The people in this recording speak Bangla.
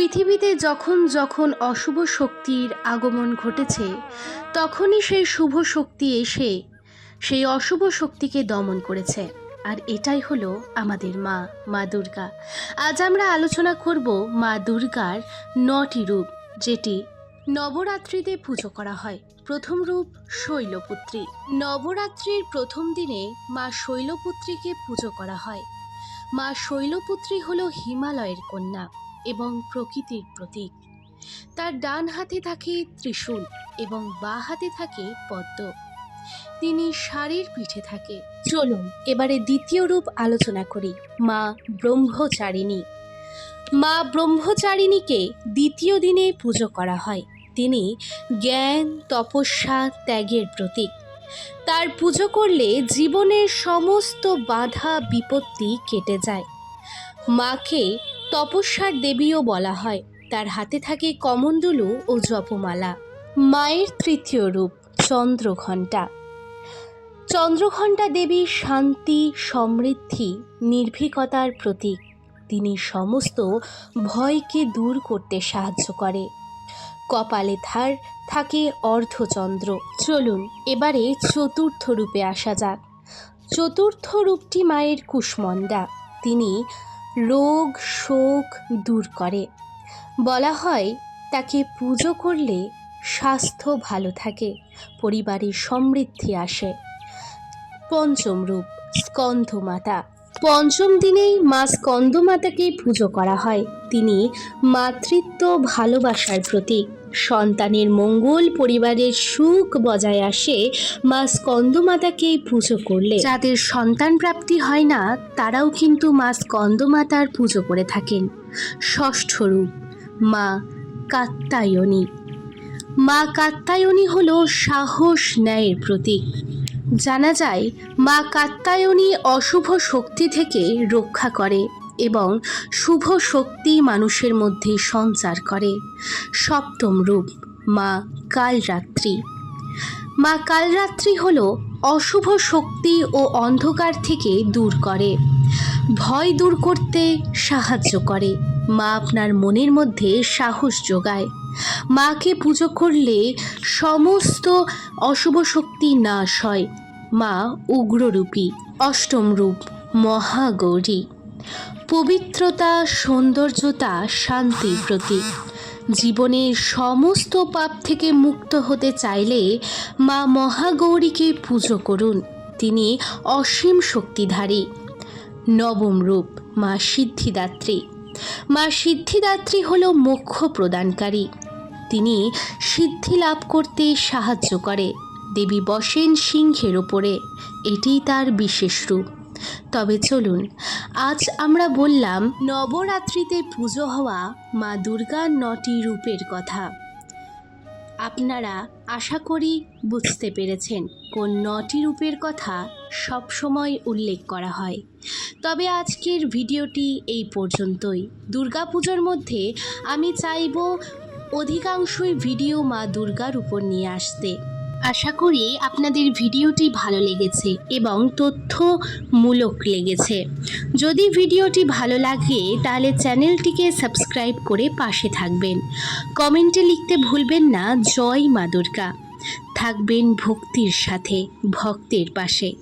পৃথিবীতে যখন যখন অশুভ শক্তির আগমন ঘটেছে, তখনই সেই শুভ শক্তি এসে সেই অশুভ শক্তিকে দমন করেছে। আর এটাই হলো আমাদের মা মা দুর্গা। আজ আমরা আলোচনা করব মা দুর্গার নটি রূপ, যেটি নবরাত্রিতে পুজো করা হয়। প্রথম রূপ শৈলপুত্রী। নবরাত্রির প্রথম দিনে মা শৈলপুত্রীকে পুজো করা হয়। মা শৈলপুত্রী হল হিমালয়ের কন্যা। এবং প্রকৃতির প্রতীক। তার ডান হাতে থাকে ত্রিশূল এবং বা হাতে থাকে পদ্ম। তিনি শাড়ির পিঠে থাকে। চলুন, এবারে দ্বিতীয় রূপ আলোচনা করি। মা ব্রহ্মচারিণী। মা ব্রহ্মচারিণীকে দ্বিতীয় দিনে পুজো করা হয়। তিনি জ্ঞান, তপস্যা, ত্যাগের প্রতীক। তার পুজো করলে জীবনের সমস্ত বাধা বিপত্তি কেটে যায়। মাকে তপস্যার দেবীও বলা হয়। তার হাতে থাকে কমণ্ডলু ও জপমালা। মায়ের তৃতীয় রূপ, চন্দ্রঘণ্টা। চন্দ্রঘণ্টা দেবী শান্তি, সমৃদ্ধি, নির্ভীকতার প্রতীক। তিনি সমস্ত ভয়কে দূর করতে সাহায্য করে। কপালে থার থাকে অর্ধচন্দ্র। চলুন, এবারে চতুর্থ রূপে আসা যাক। চতুর্থ রূপটি মায়ের কুষ্মণ্ডা। তিনি রোগ শোক দূর করে। বলা হয়, তাকে পুজো করলে স্বাস্থ্য ভালো থাকে, পরিবারের সমৃদ্ধি আসে। পঞ্চম রূপ, স্কন্ধমাতা। পঞ্চম দিনেই মা স্কন্দমাতাকে পুজো করা হয়। তিনি মাতৃত্ব ভালোবাসার প্রতীক। সন্তানের মঙ্গল পরিবারের সুখ বজায় আসে মা স্কন্দমাতাকে পুজো করলে। যাদের সন্তান প্রাপ্তি হয় না, তারাও কিন্তু মা স্কন্দমাতার পুজো করে থাকেন। ষষ্ঠ রূপ, মা কাত্তায়নী মা কাত্তায়নী হলো সাহস ন্যায়ের প্রতীক। জানা যায়, মা কাত্তায়নী অশুভ শক্তি থেকে রক্ষা করে এবং শুভ শক্তি মানুষের মধ্যে সঞ্চার করে। সপ্তম রূপ, মা কালরাত্রি। মা কালরাত্রি হল অশুভ শক্তি ও অন্ধকার থেকে দূর করে। ভয় দূর করতে সাহায্য করে। মা আপনার মনের মধ্যে সাহস যোগায়। মাকে পুজো করলে সমস্ত অশুভ শক্তি নাশ হয়। মা উগ্ররূপী, অষ্টম রূপ, মহাগৌরী। পবিত্রতা, সৌন্দর্যতা শান্তির প্রতীক। জীবনের সমস্ত পাপ থেকে মুক্ত হতে চাইলে মা মহাগৌরীকে পুজো করুন। তিনি অসীম শক্তিধারী। নবম রূপ, মা সিদ্ধিদাত্রী। মা সিদ্ধিদাত্রী হল মোক্ষ প্রদানকারী। তিনি সিদ্ধি লাভ করতে সাহায্য করে। দেবী বসেন সিংহের ওপরে এটিই তার বিশেষ রূপ। তবে চলুন, আজ আমরা বললাম নবরাত্রিতে পুজো হওয়া মা দুর্গার নটি রূপের কথা। আপনারা আশা করি বুঝতে পেরেছেন কোন নটি রূপের কথা সবসময় উল্লেখ করা হয়। তবে আজকের ভিডিওটি এই পর্যন্তই। দুর্গাপুজোর মধ্যে আমি চাইব অধিকাংশই ভিডিও মা দুর্গার উপর নিয়ে আসতে। আশা করি আপনাদের ভিডিওটি ভালো লেগেছে এবং তথ্যমূলক লেগেছে। যদি ভিডিওটি ভালো লাগে, তাহলে চ্যানেলটিকে সাবস্ক্রাইব করে পাশে থাকবেন। কমেন্টে লিখতে ভুলবেন না, জয় মা দুর্গা। থাকবেন ভক্তির সাথে, ভক্তের পাশে।